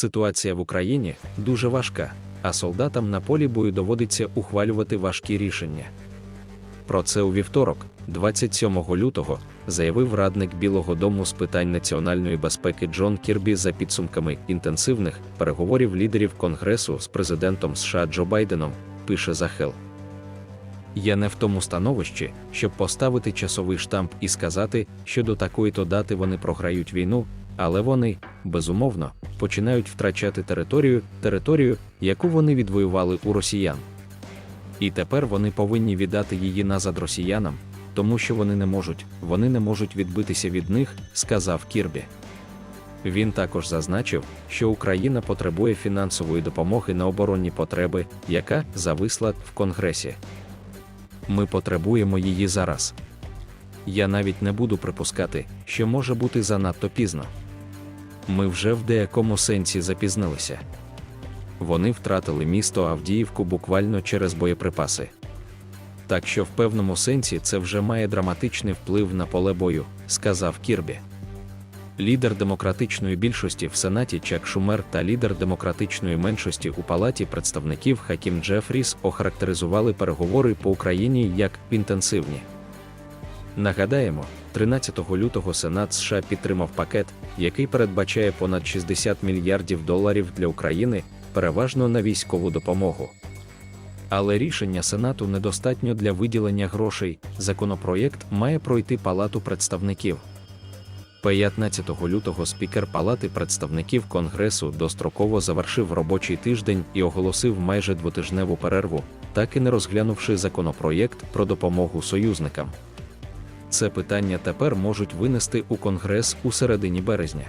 Ситуація в Україні дуже важка, а солдатам на полі бою доводиться ухвалювати важкі рішення. Про це у вівторок, 27 лютого, заявив радник Білого Дому з питань національної безпеки Джон Кірбі за підсумками інтенсивних переговорів лідерів Конгресу з президентом США Джо Байденом, пише Захел. Я не в тому становищі, щоб поставити часовий штамп і сказати, що до такої-то дати вони програють війну, але вони, безумовно, починають втрачати територію, територію, яку вони відвоювали у росіян. І тепер вони повинні віддати її назад росіянам, тому що вони не можуть, вони не можуть відбитися від них, сказав Кірбі. Він також зазначив, що Україна потребує фінансової допомоги на оборонні потреби, яка зависла в Конгресі. Ми потребуємо її зараз. Я навіть не буду припускати, що може бути занадто пізно. Ми вже в деякому сенсі запізнилися. Вони втратили місто Авдіївку буквально через боєприпаси. Так що в певному сенсі це вже має драматичний вплив на поле бою, сказав Кірбі. Лідер демократичної більшості в Сенаті Чак Шумер та лідер демократичної меншості у Палаті представників Хакім Джефріс охарактеризували переговори по Україні як інтенсивні. Нагадаємо, 13 лютого Сенат США підтримав пакет, який передбачає понад 60 мільярдів доларів для України, переважно на військову допомогу. Але рішення Сенату недостатньо для виділення грошей. Законопроєкт має пройти Палату представників. 15 лютого спікер Палати представників Конгресу достроково завершив робочий тиждень і оголосив майже двотижневу перерву, так і не розглянувши законопроєкт про допомогу союзникам. Це питання тепер можуть винести у Конгрес у середині березня.